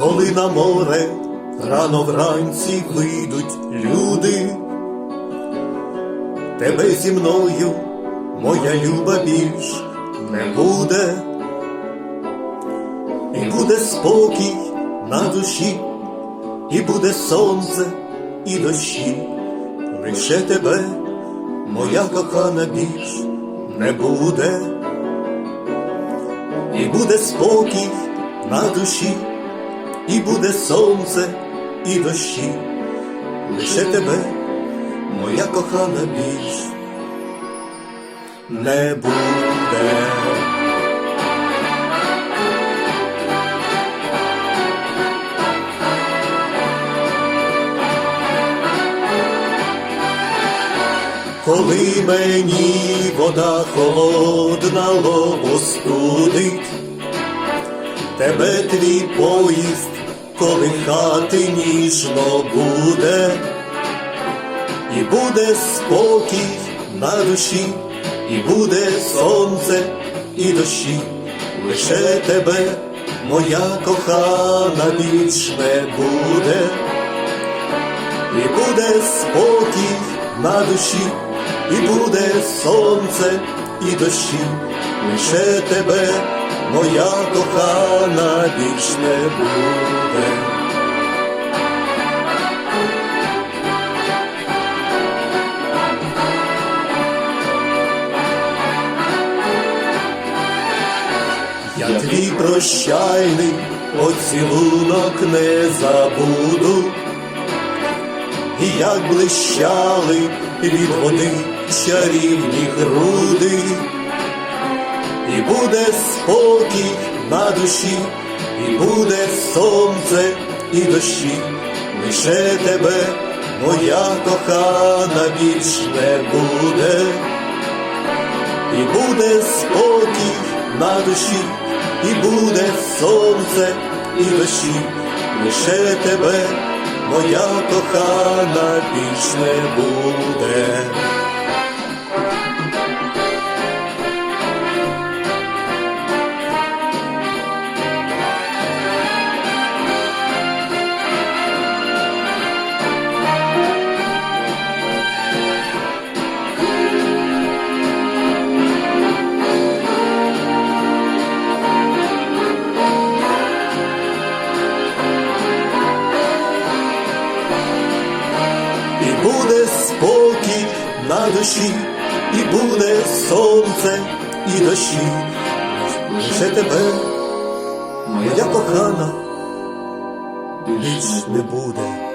коли на море рано вранці вийдуть люди, тебе зі мною, моя люба, більш не буде, і буде спокій на душі, і буде сонце і дощі, лише тебе, моя кохана, більш не буде, і буде спокій на душі, і буде сонце і дощі, лише тебе, моя кохана, більш не буде. Коли мені вода холодна лобо студить, тебе твій поїзд колихати ніжно буде, і буде спокій на душі, і буде сонце і дощі, лише тебе, моя кохана, більш не буде, і буде спокій на душі, і буде сонце і дощі, лише тебе, моя кохана, більш не буде. Я твій прощальний поцілунок не забуду, і як блищали від води чарівні груди, буде спокій на душі, і буде сонце і дощі, лише тебе, моя кохана, більш не буде, і буде спокій на душі, і буде сонце і дощі, лише тебе, моя кохана, більш не буде. Буде спокій на душі, і буде сонце і дощі. Лише тебе, моя кохана, більш не буде.